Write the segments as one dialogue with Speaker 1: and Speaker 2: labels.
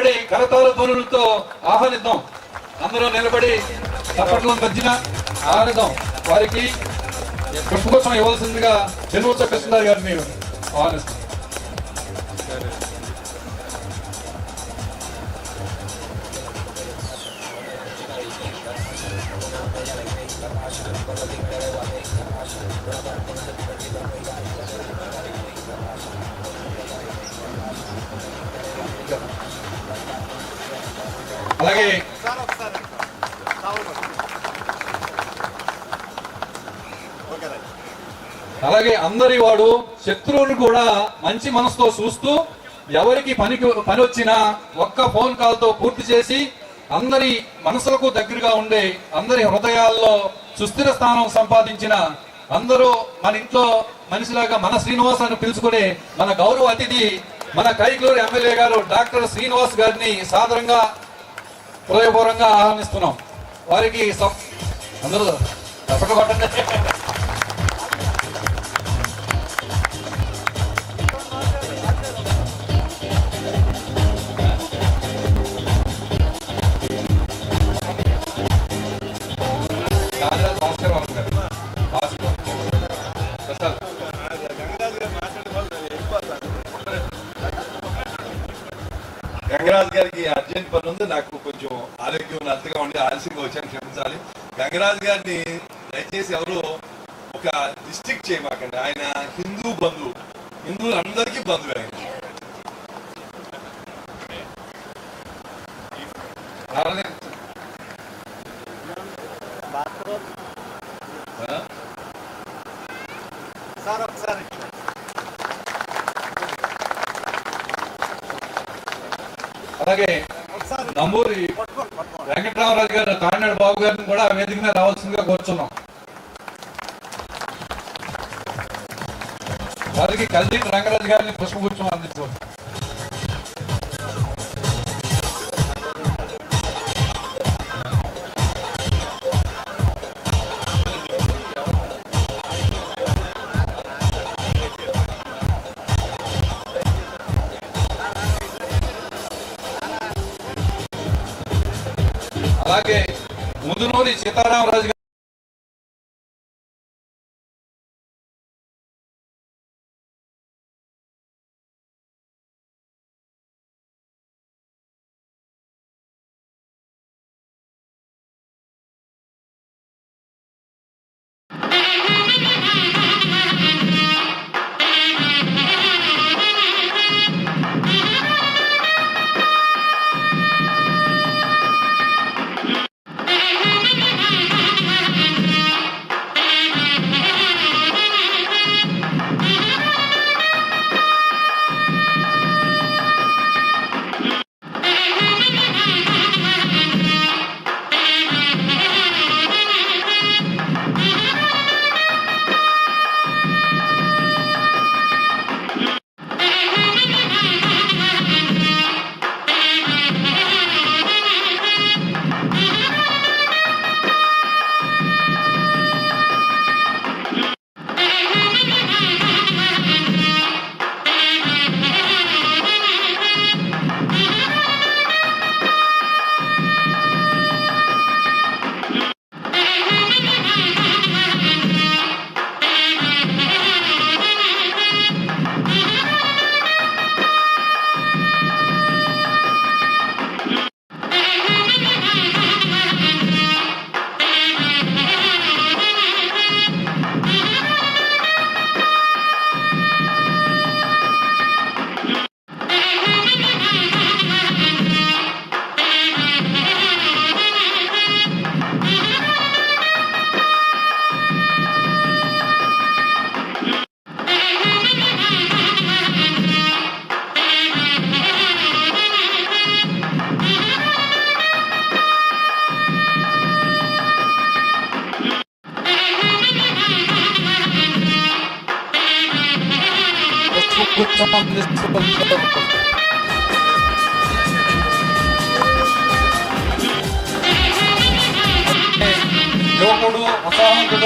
Speaker 1: నిలబడి కరతాల ధ్వనులతో ఆహ్వానిద్దాం. అందరూ నిలబడి తప్పట్లో మధ్యన ఆహ్వానిద్దాం వారికి పుష్పగుచ్చం ఇవ్వాల్సిందిగా జన్మోత్సవ కృష్ణారు గారిని ఆహ్వానిస్తాం అలాగే. అలాగే అందరి వాడు శత్రువును కూడా మంచి మనసుతో చూస్తూ ఎవరికి పనికి పని వచ్చినా ఒక్క ఫోన్ కాల్తో పూర్తి చేసి అందరి మనసులకు దగ్గరగా ఉండే అందరి హృదయాల్లో సుస్థిర స్థానం సంపాదించిన అందరూ మన ఇంట్లో మనిషిలాగా మన శ్రీనివాస్ అని పిలుచుకునే మన గౌరవ అతిథి మన కైకలూరు ఎమ్మెల్యే గారు డాక్టర్ శ్రీనివాస్ గారిని సాదరంగా హృదయపూర్వకంగా ఆహ్వానిస్తున్నాం. వారికి అందరూ తప్పక కొట్టండి రాజరాజు
Speaker 2: గంగరాజ్ గారికి అర్జెంట్ పని ఉంది. నాకు కొంచెం ఆరోగ్యం నచ్చగా ఉండి ఆలస్యంగా వచ్చాను క్షమించాలి. గంగరాజ్ గారిని దయచేసి ఎవరు ఒక డిస్ట్రిక్ట్ చేయమాకండి. ఆయన హిందూ బంధువు. హిందువులందరికీ బంధువు ఆయన
Speaker 1: రారనే.
Speaker 2: ఆ?
Speaker 3: సార్ ఒకసారి
Speaker 1: అలాగే
Speaker 3: ఊరి
Speaker 1: వెంకటరామరాజు గారు తాడినాడు బాబు గారిని కూడా వేదిక మీద రావాల్సిందిగా కోరుచున్నాం. వారికి కల్దీప్ రంగరాజు గారిని పుష్పగుచ్చం అందించుకోండి. Kita orang orang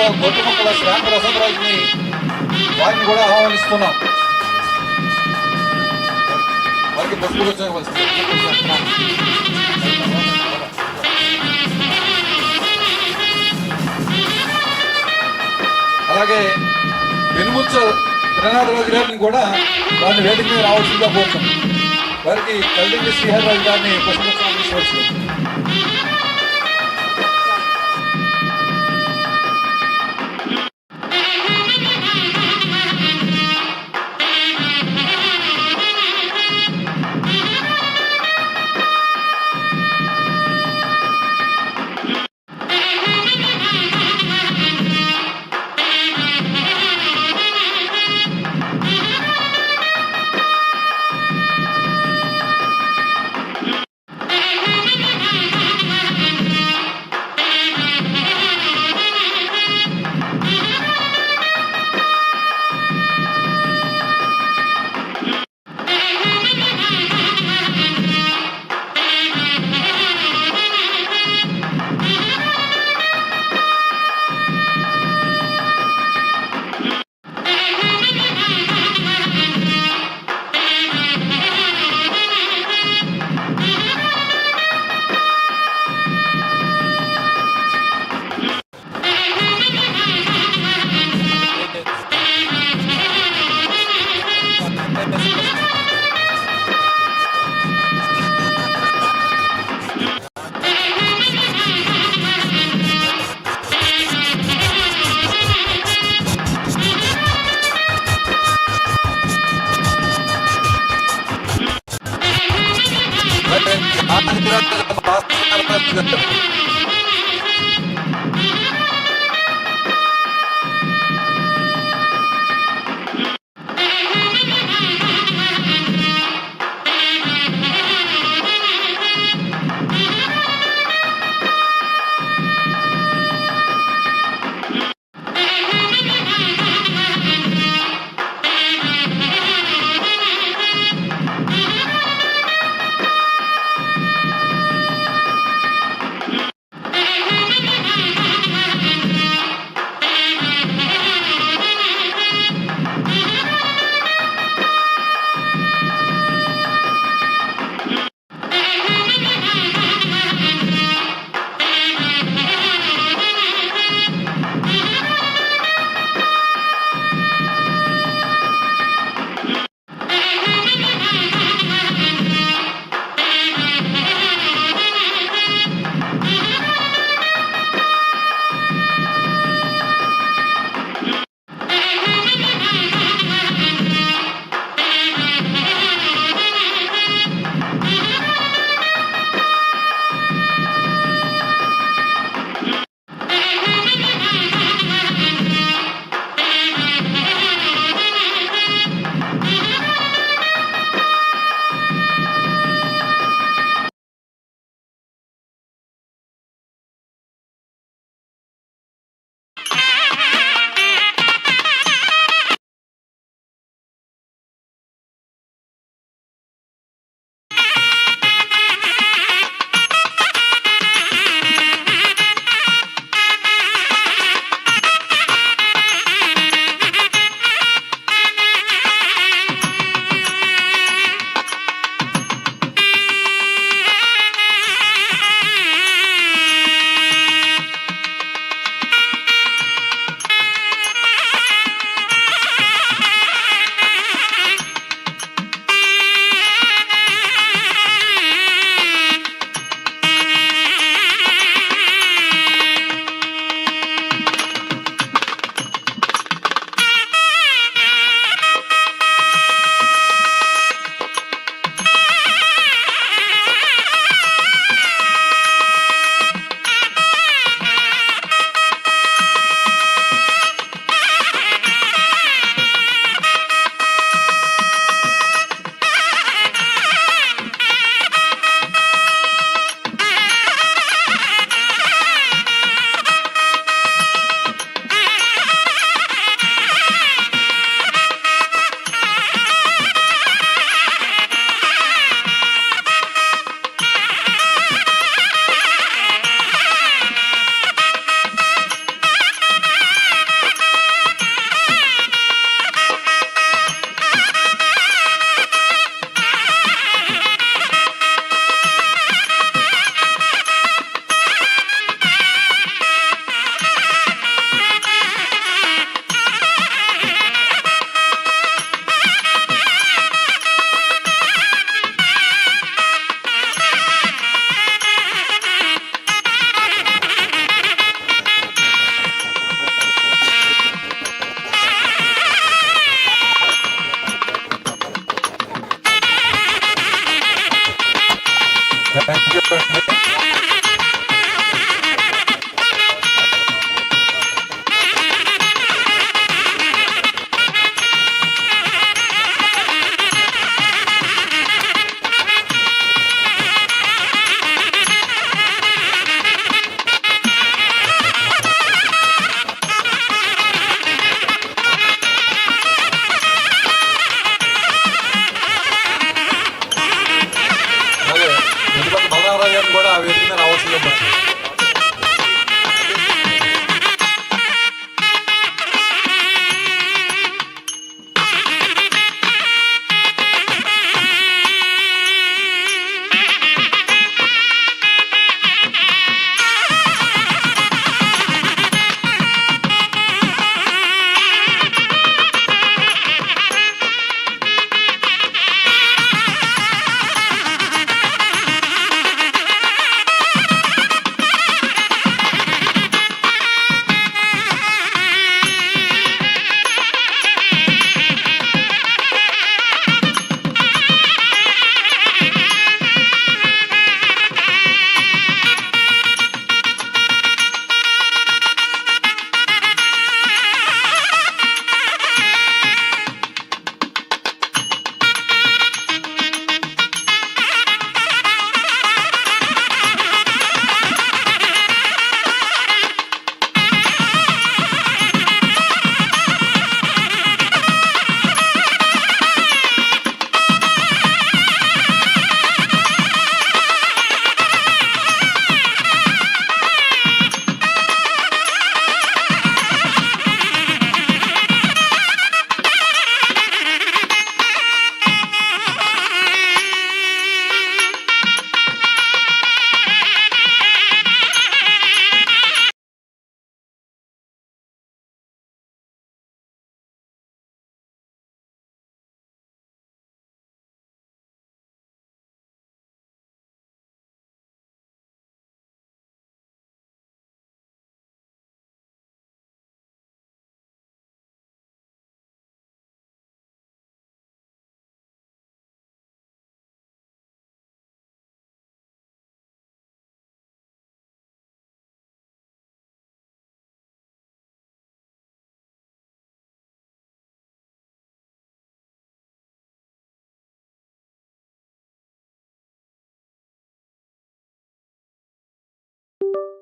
Speaker 1: జిల్లాలో గొట్టుముక్కల శ్యాంత వసంతరాజుని వారిని కూడా ఆహ్వానిస్తున్నాం. వారికి బస్సులు అలాగే వెనుముచ్చ రంగనాథరాజు గారిని కూడా వారిని వేదిక మీద రావాల్సిందిగా కోరుతాం వారికి కల్లింగి శ్రీహర్రాజు గారిని పుష్పస్వామి ハハハハ!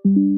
Speaker 1: thank you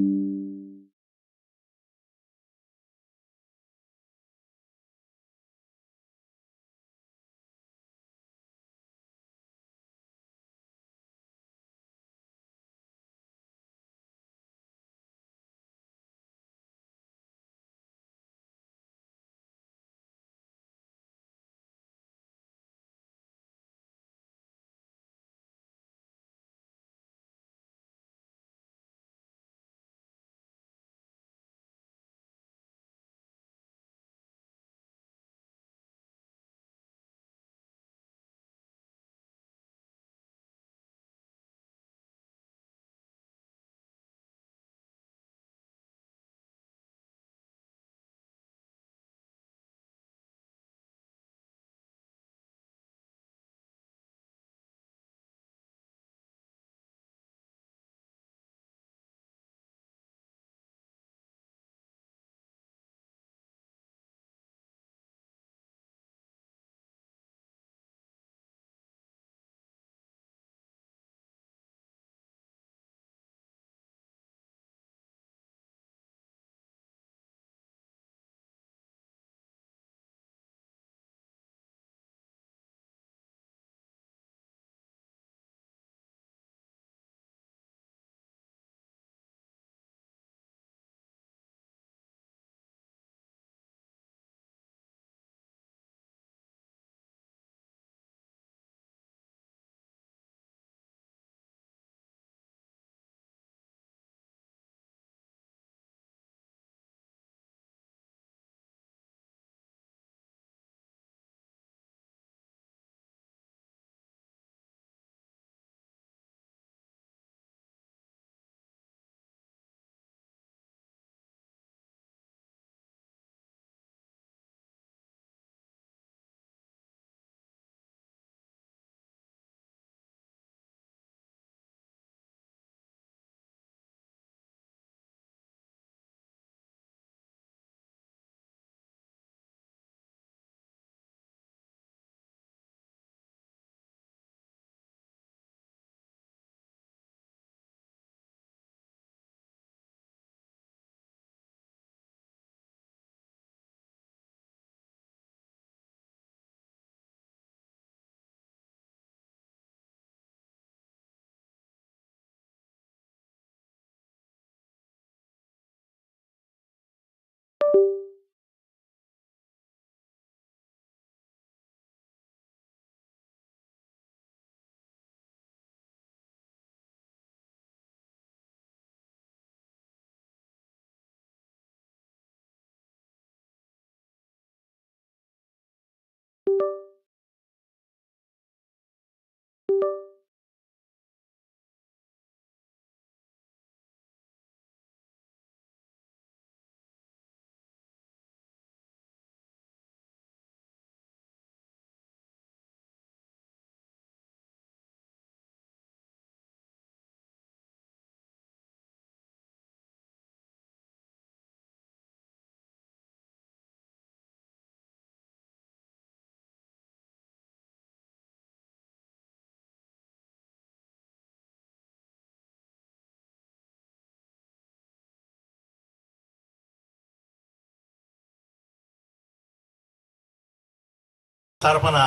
Speaker 4: తరపున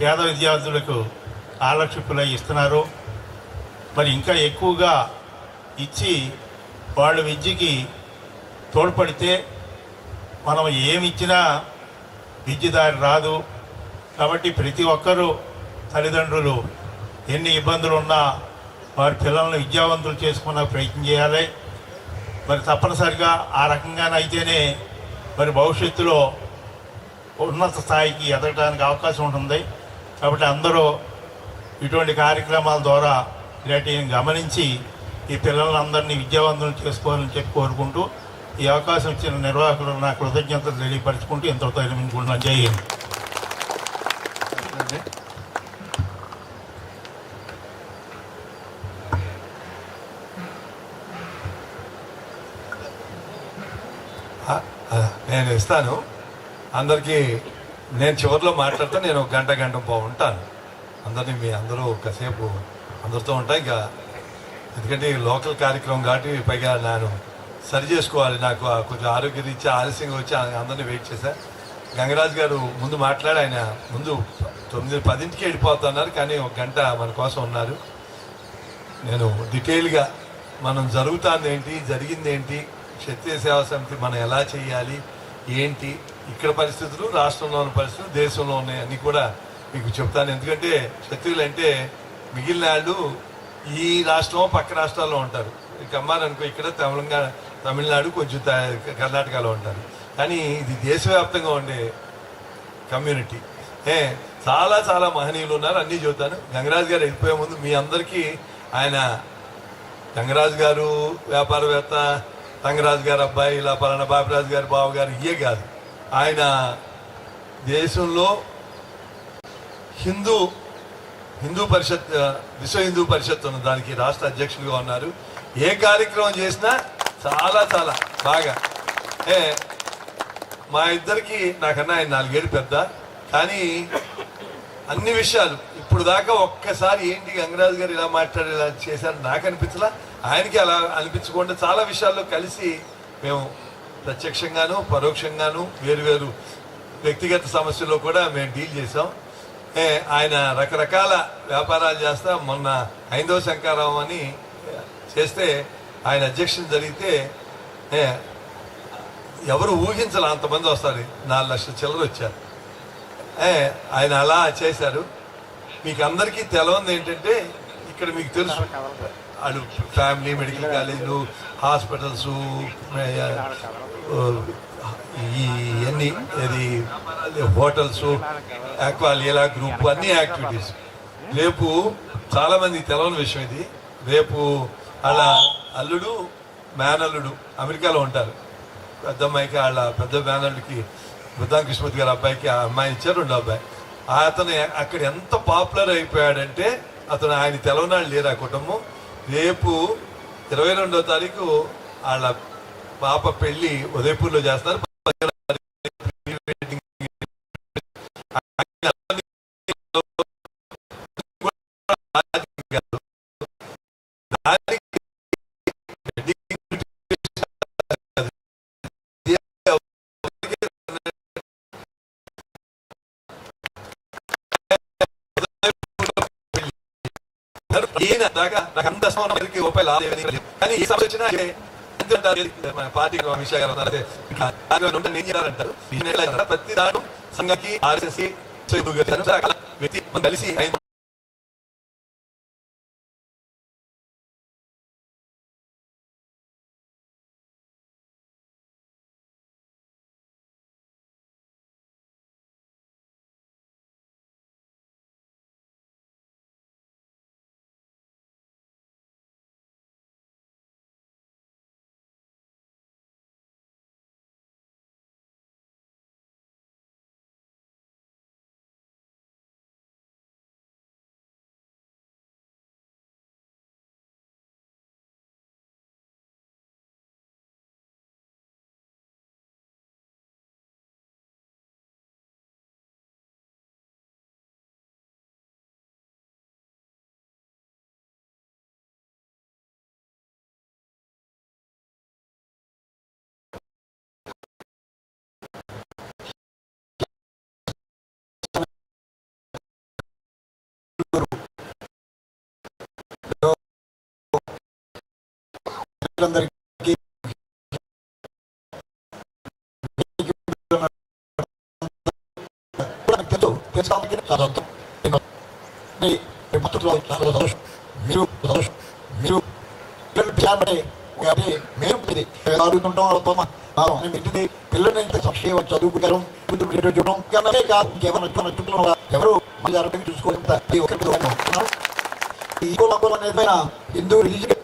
Speaker 4: పేద విద్యార్థులకు స్కాలర్షిప్లు ఇస్తున్నారు. మరి ఇంకా ఎక్కువగా ఇచ్చి వాళ్ళ విద్యకి తోడ్పడితే మనం ఏమి ఇచ్చినా విద్య దారి రాదు. కాబట్టి ప్రతి ఒక్కరూ తల్లిదండ్రులు ఎన్ని ఇబ్బందులు ఉన్నా వారి పిల్లల్ని విద్యావంతులు చేసుకున్న ప్రయత్నం చేయాలి. మరి తప్పనిసరిగా ఆ రకంగానైతేనే మరి భవిష్యత్తులో ఉన్నత స్థాయికి ఎదగడానికి అవకాశం ఉంటుంది. కాబట్టి అందరూ ఇటువంటి కార్యక్రమాల ద్వారా ఇలాంటివి గమనించి ఈ పిల్లలందరినీ విద్యావంతులు చేసుకోవాలని చెప్పి కోరుకుంటూ ఈ అవకాశం ఇచ్చిన నిర్వాహకులు నా కృతజ్ఞతలు తెలియపరచుకుంటూ ఎంతో విరమించుకుంటున్నాను. జై హింద్.
Speaker 2: నేను ఇస్తాను. అందరికీ నేను చివరిలో మాట్లాడితే నేను ఒక గంట గంట బాగుంటాను. అందరినీ మీ అందరూ కాసేపు అందరితో ఉంటా. ఇంకా ఎందుకంటే లోకల్ కార్యక్రమం కాబట్టి పైగా నేను సరి చేసుకోవాలి. నాకు కొంచెం ఆరోగ్య రీత్యా ఆలస్యంగా వచ్చి అందరినీ వెయిట్ చేశా. గంగరాజు గారు ముందు మాట్లాడి ఆయన ముందు తొమ్మిది పదింటికి వెళ్ళిపోతున్నారు కానీ ఒక గంట మన కోసం ఉన్నారు. నేను డీటెయిల్గా మనం జరుగుతుంది ఏంటి జరిగింది ఏంటి క్షత్రియ సేవా సమితి మనం ఎలా చేయాలి ఏంటి? ఇక్కడ పరిస్థితులు రాష్ట్రంలో ఉన్న పరిస్థితులు దేశంలో ఉన్నాయి అని కూడా మీకు చెప్తాను. ఎందుకంటే క్షత్రియులు అంటే మిగిలిన వాళ్ళు ఈ రాష్ట్రం పక్క రాష్ట్రాల్లో ఉంటారు. కమ్మారనుకో ఇక్కడ తెలంగాణ తమిళనాడు కొంచెం కర్ణాటకలో ఉంటారు. కానీ ఇది దేశవ్యాప్తంగా ఉండే కమ్యూనిటీ. ఏ చాలా చాలా మహనీయులు ఉన్నారు. అన్నీ చెబుతాను. గంగరాజు గారు వెళ్ళిపోయే ముందు మీ అందరికీ ఆయన గంగరాజు గారు వ్యాపారవేత్త రంగరాజు గారు అబ్బాయి ఇలా పలానా బాపిరాజు గారు బావ గారు ఇయే కాదు. ఆయన దేశంలో హిందూ హిందూ పరిషత్ విశ్వ హిందూ పరిషత్ ఉన్న దానికి రాష్ట్ర అధ్యక్షులుగా ఉన్నారు. ఏ కార్యక్రమం చేసినా చాలా చాలా బాగా. ఏ మా ఇద్దరికి నాకన్నా ఆయన నాలుగేళ్ళు పెద్ద. కానీ అన్ని విషయాలు ఇప్పుడు దాకా ఒక్కసారి ఏంటి గంగరాజు గారు ఇలా మాట్లాడి ఇలా చేశారు? నాకు అనిపించలా. ఆయనకి అలా అనిపించకుండా చాలా విషయాల్లో కలిసి మేము ప్రత్యక్షంగాను పరోక్షంగాను వేరువేరు వ్యక్తిగత సమస్యల్లో కూడా మేము డీల్ చేసాం ఆయన రకరకాల వ్యాపారాలు చేస్తా మొన్న హైందవ శంకారావం అని చేస్తే ఆయన అధ్యక్షన్ జరిగితే ఎవరు ఊహించాలి అంతమంది వస్తారు. నాలుగు లక్షల చిల్లర వచ్చారు. ఆయన అలా చేశారు. మీకు అందరికీ తెలవంది ఏంటంటే ఇక్కడ మీకు తెలుసు వాళ్ళు ఫ్యామిలీ మెడికల్ కాలేజీలు హాస్పిటల్స్ ఈ అన్ని ఇది హోటల్స్ ఆక్వాలియలా గ్రూప్ అన్ని యాక్టివిటీస్. రేపు చాలా మంది తెలవని విషయం ఇది. రేపు వాళ్ళ అల్లుడు మేనల్లుడు అమెరికాలో ఉంటారు. పెద్ద అమ్మాయికి వాళ్ళ పెద్ద మేనల్లుడికి బుద్ధాం కృష్ణమూర్తి గారి అబ్బాయికి ఆ అమ్మాయి ఇచ్చారు రెండో అబ్బాయి. అతను అక్కడ ఎంత పాపులర్ అయిపోయాడంటే అతను ఆయన తెలవనాడు లేరు ఆ కుటుంబం. రేపు ఇరవై రెండో తారీఖు వాళ్ళ పాప పెళ్ళి ఉదయపూర్లో చేస్తారు. దాకా నాకు అంత సమానం ఎవరికి రూపాయలు ఆదాయం కానీ ఈ సమస్య వచ్చినా పార్టీ అమిత్ షా గారు అన్నారు అదే, ఉంటే నేను చేయాలంటారు? ప్రతి దాడు సంఘకి ఆర్ఎస్ఎస్ కలిసి
Speaker 5: అందరికీ మీరు మీరు కాబట్టి మేము ఆడుతుంటాం ఇంటిది పిల్లలు ఇంత చూడడం కాదు ఎవరు చూసుకోవడం హిందూ లేదు.